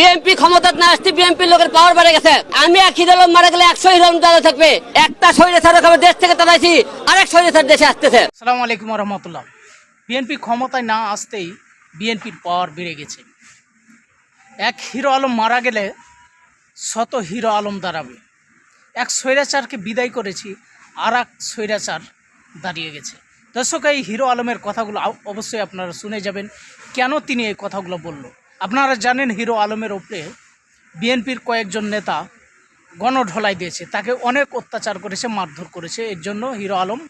BNP ক্ষমতা না আসতে বিএনপি লোকের পাওয়ার বেড়ে গেছে। আমি এক হিরো মারা গেলে একশো হিরো দাদা থাকবে। একটা শরীরে ছাড়া খাবে দেশ থেকে তাড়াইছি আরেক শরীরে ছাড় দেশে আসতেছে। আসসালামু আলাইকুম রহমতুল্লাহ। বিএনপি ক্ষমতায় না আসতেই বিএনপির পাওয়ার বেড়ে গেছে। এক হিরো আলম মারা গেলে শত হিরো আলম দাঁড়াবে। এক স্বৈরাচারকে বিদায় করেছি আর এক স্বৈরাচার দাঁড়িয়ে গেছে। দর্শক, এই হিরো আলমের কথাগুলো অবশ্যই আপনারা শুনে যাবেন। কেন তিনি এই কথাগুলো বলল? আপনারা জানেন হিরো আলমের ওপরে বিএনপির কয়েকজন নেতা গণঢলাই দিয়েছে, তাকে অনেক অত্যাচার করেছে, মারধর করেছে। এর জন্য হিরো আলম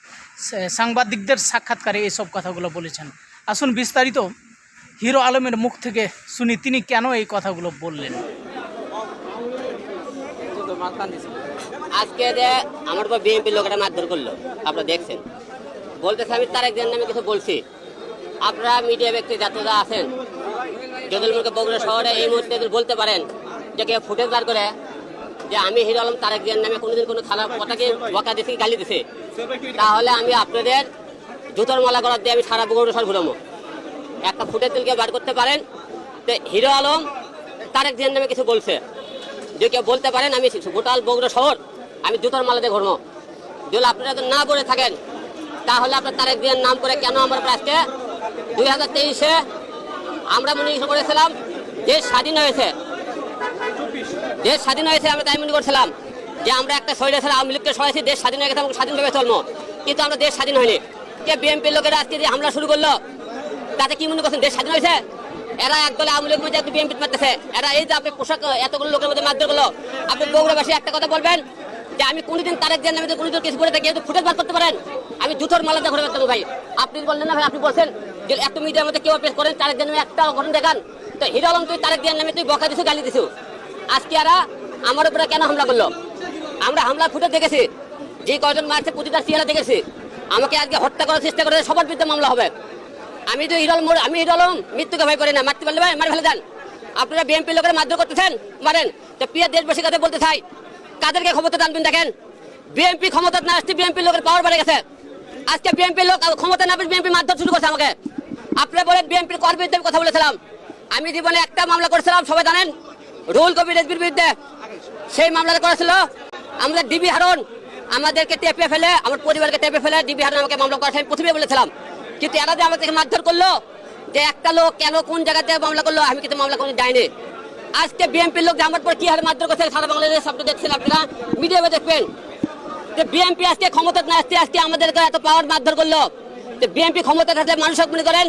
সাংবাদিকদের সাক্ষাৎকারে এইসব কথাগুলো বলেছেন। আসুন বিস্তারিত হিরো আলমের মুখ থেকে শুনি, তিনি কেন এই কথাগুলো বললেন? আজকে যে আমার উপর বিএনপি লোকেরা মারধর করল, আপনারা দেখছেন। বলতেছে আমি তার একজন নামে কিছু বলছি। আপনারা মিডিয়া ব্যক্তি যতটা আছেন জদলপুরকে বগুড়া শহরে এই মুহূর্তে বলতে পারেন যে কেউ ফুটেজ বার করে যে আমি হিরো আলম তারেক জিয়ার নামে কোনোদিন কোনো খারাপ কথাকে বকা দিছে কি গালি দিছে, তাহলে আমি আপনাদের জুতোর মালা করার দিয়ে আমি সারা বগুড়া শহর ঘুরাবো। একটা ফুটেজ দিলকে বার করতে পারেন তো হিরো আলম তারেক জিয়ার নামে কিছু বলছে। যে কেউ বলতে পারেন, আমি গোটাল বগুড়া শহর আমি জুতোর মালাতে ঘুরবো। যদি আপনারা যদি না বলে থাকেন, তাহলে আপনার তারেক দিনের নাম করে কেন আমরা আজকে দুই হাজার তেইশে আমরা মনে করেছিলাম দেশ স্বাধীন হয়েছে। দেশ স্বাধীন হয়েছে, আমরা তাই মনে করছিলাম যে আমরা একটা শরীরে ছেড়ে আওয়ামী লীগকে সরাইছি, দেশ স্বাধীন হয়ে গেছে আমরা স্বাধীনভাবে চলবো। কিন্তু আমরা দেশ স্বাধীন হয়নি। যে বিএনপির লোকেরা আজকে যে হামলা শুরু করল, তাতে কি মনে করছেন দেশ স্বাধীন হয়েছে? এরা একদলে আওয়ামী লীগ মধ্যে একটু বিএনপি মারতেছে। এরা এই যে আপনি পোশাক, এতগুলো লোকের মধ্যে মারধর করল, আপনি বগুড়াবাসী একটা কথা বলবেন যে আমি কোনোদিন তারেক দিয়ে নামে কোনোদিন কিছু করে থাকি ফুটেজ বার করতে পারেন। আমি জুতোর মালাতে ঘুরে বেড়াতাম ভাই। আপনি বললেন না ভাই, আপনি বলছেন যে এত মিডিয়ার মধ্যে কেউ পেশ করেন, তারেক দিয়ে একটা ঘটনা দেখান। তো হিরো আলম, তুই তারেক দিয়ে নামে তুই বকা দিছু, গালি দিছু। আজকে এরা আমার উপরে কেন হামলা করল? আমরা হামলা ফুটে দেখেছি। যে কয়জন মারছে, প্রতিটা সিয়ারা দেখেছি। আমাকে আজকে হত্যা করার চেষ্টা করে সবার বিরুদ্ধে মামলা হবে। আমি তো হিরল মোড় আমি হিরলম মৃত্যুকে ভয় করি না। মারতে পারলে ভাই, মারি ফেলে দেন। আপনারা বিএনপি লোকের মারধর করতেছেন, মারেন। তো প্রিয় দেশবাসীর কাছে বলতে চাই, কাদেরকে ক্ষমতা টানবেন দেখেন। বিএনপি ক্ষমতা না আসতে বিএনপি লোকের পাওয়ার বেড়ে গেছে। আজকে বিএনপি লোক ক্ষমতা না বিএনপি মারধর শুরু করছে আমাকে। আপনারা বলেন বিএনপির কর বিরুদ্ধে আমি কথা বলেছিলাম। আমি জীবনে একটা মামলা করেছিলাম, সবাই জানেন? রুল কবির রেজবির বিরুদ্ধে সেই মামলাটা করেছিল। আমাদের ডিবি হারুন আমাদেরকে টেপে ফেলে, আমার পরিবারকে টেপে ফেলে ডিবি হারুন আমাকে মামলা করেছে। আমি প্রথমে বলেছিলাম, কিন্তু এরা যে আমাদেরকে মারধর করল, যে একটা লোক কেন কোন জায়গাতে মামলা করল, আমি কিন্তু মামলা কোনো যাইনি আজকে বিএনপির লোক আমার পর কি হারে মারধর করছে, সারা বাংলাদেশ সব দেখছেন আপনারা মিডিয়া দেখবেন। যে বিএনপি আজকে ক্ষমতা না আসতে, আজকে আমাদেরকে এত পাওয়ার মারধর করল। বিএনপি ক্ষমতা থাকলে মানুষ মনে করেন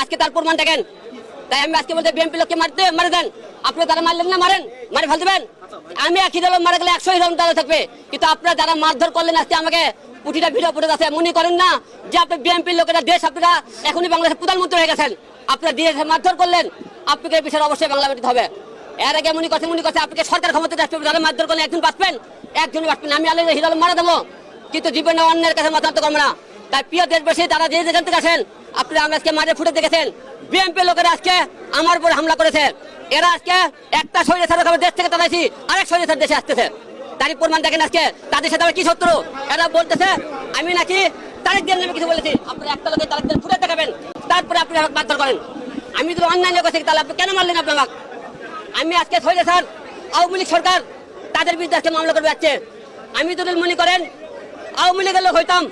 আজকে তার প্রমাণ দেখেন। তাই আমি আজকে বলতে বিএনপি লোককে মারতে, মারে দেন। আপনি তারা মারলেন না, মারেন, মারে ফেল দেবেন। আমি এক হিরো মারা গেলে একশো হিরো দাদা থাকবে। কিন্তু আপনারা যারা মারধর করলেন আজকে আমাকে প্রতিটা ভিডিও পড়ে আছে মনে করেন না যে আপনি বিএনপির লোকেরা, দেশ আপনারা এখনই বাংলাদেশের প্রধানমন্ত্রী হয়ে গেছেন। আপনারা দিয়ে মারধর করলেন, আপনাকে বিষয়ে অবশ্যই বাংলা মাটিতে হবে। এর আগে মনে করছে মনে করছে আপনাকে সরকার ক্ষমতা আসবে যারা মারধর করলে একজন বাঁচবেন একজন বাঁচবেন আমি আলে হিরো মারা দেবো, কিন্তু জীবনে অন্যের কাছে মাথা করব না। তাই প্রিয় দেশবাসী, তারা যে যেখান থেকে আসেন আপনারা আমি আজকে মাঝে ফুটে দেখেছেন। বিএনপি লোকেরা আজকে আমার উপর হামলা করেছে। এরা আজকে একটা শরীরে খাবে দেশ থেকে তাড়াইছি, আরেক শরীরে ছাড়া দেশে আসতেছে। তারই প্রমাণ দেখেন আজকে, তাদের সাথে আমার কি শত্রু? এরা বলতেছে, আমি নাকি তারেক দিয়ে নামে কিছু বলেছি। আপনারা একটা লোকের তারেক দিয়ে ফুটে দেখাবেন, তারপরে আপনি আমাকে মারধর করেন। আমি যদি অন্যান্য করছি, তাহলে আপনি কেন মারলেন আপনার আমাকে? আমি আজকে শরীরে স্যার আওয়ামী লীগ সরকার, তাদের বিরুদ্ধে আজকে মামলা করবে যাচ্ছে আমি যদি মনে করেন, আওয়ামী লীগের লোক হইতাম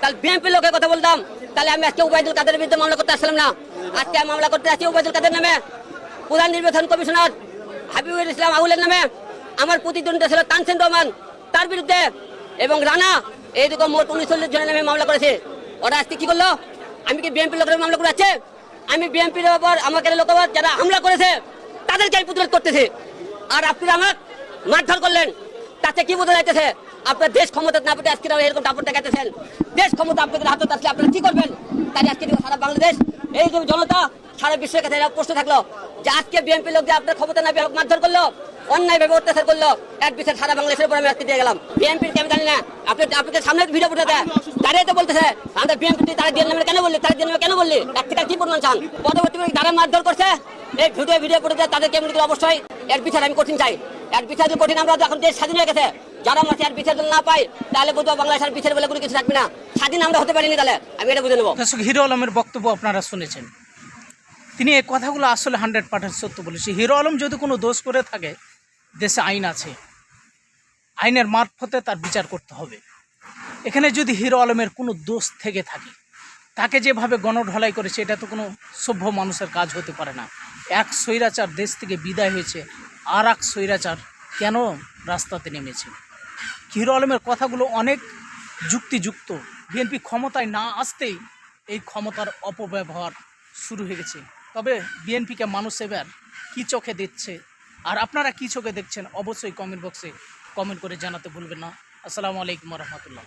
তাহলে বিএনপির লোকের কথা বলতাম। তাহলে আমি আজকে উবায়দুল কাদের বিরুদ্ধে মামলা করতে আসলাম না। আজকে আমি মামলা করতে আসছি উবায়দুল কাদের নামে। প্রধান নির্বাচন কমিশনার হাবিবুল ইসলাম আউলের নামে। আমার প্রতিদ্বন্দ্বী ছিল তানসেন রহমান, তার বিরুদ্ধে। এবং রানা এইরকম মোট উনচল্লিশ জনের নামে মামলা করেছে। ওরা আজকে কি করল? আমি কি বিএনপির লোকের মামলা করে আছে আমি বিএনপির ওপর আমাকে লোক যারা হামলা করেছে, তাদেরকে আমি প্রতিরোধ করতেছি। আর আপনারা আমার মারধর করলেন। তাতে কি বোঝা যাইতেছে? আপনার দেশ ক্ষমতা না পেতে আজকে এরকম দাপট দেখাতেছেন দেশ ক্ষমতা আপনাদের হাতে আসলে আপনারা কি করবেন? তাই আজকে সারা বাংলাদেশ, এই যে জনতা সারা বিশ্বের কাছে প্রশ্ন থাকল যে আজকে বিএনপি লোক যে আপনার ক্ষমতা না পেয়ে মারধর করল, অন্যায় ভাবে অত্যাচার করল, এক বিচার সারা বাংলাদেশের উপর আমি আজকে দিয়ে গেলাম। বিএনপির আমি জানি না। আপনি আপনাকে সামনে ভিডিও দেয় তারাই তো বলতেছে, আমরা বিএনপি তারা দিয়ে নামে কেন বললি? তারা দিয়ে নামে কেন বললি? এক থেকে কি প্রমাণ চান পরবর্তী যারা মারধর করছে, এই ভিডিও ভিডিও ফুটে দেয় তাদেরকে এমনি অবশ্যই এর বিচার আমি কঠিন চাই। এর বিচার কঠিন আমরা এখন দেশ স্বাধীন হয়ে গেছে। যারা মাসে আর বিচার না পাই তাহলে বুঝব বাংলাদেশের বিচার বলে কোনো কিছু থাকবে না। স্বাধীন আমরা হতে পারিনি তাহলে, আমি এটা বুঝে নেব। হিরো আলমের বক্তব্য আপনারা শুনেছেন। তিনি এই কথাগুলো আসলে হান্ড্রেড পার্সেন্ট সত্য বলেছে হিরো আলম যদি কোনো দোষ করে থাকে, দেশে আইন আছে। আইনের মারফতে তার বিচার করতে হবে। এখানে যদি হিরো আলমের কোনো দোষ থেকে থাকে, তাকে যেভাবে গণঢলাই করেছে, এটা তো কোনো সভ্য মানুষের কাজ হতে পারে না। এক স্বৈরাচার দেশ থেকে বিদায় হয়েছে আর এক স্বৈরাচার কেন রাস্তাতে নেমেছে? হিরো আলমের কথাগুলো অনেক যুক্তিযুক্ত। বিএনপি ক্ষমতায় না আসতেই এই ক্ষমতার অপব্যবহার শুরু হয়ে গেছে। তবে বিএনপিকে মানুষ এবার কী চোখে দিচ্ছে আর আপনারা কী চোখে দেখছেন অবশ্যই কমেন্ট বক্সে কমেন্ট করে জানাতে ভুলবেন না। আসসালামু আলাইকুম রহমতুল্লাহ।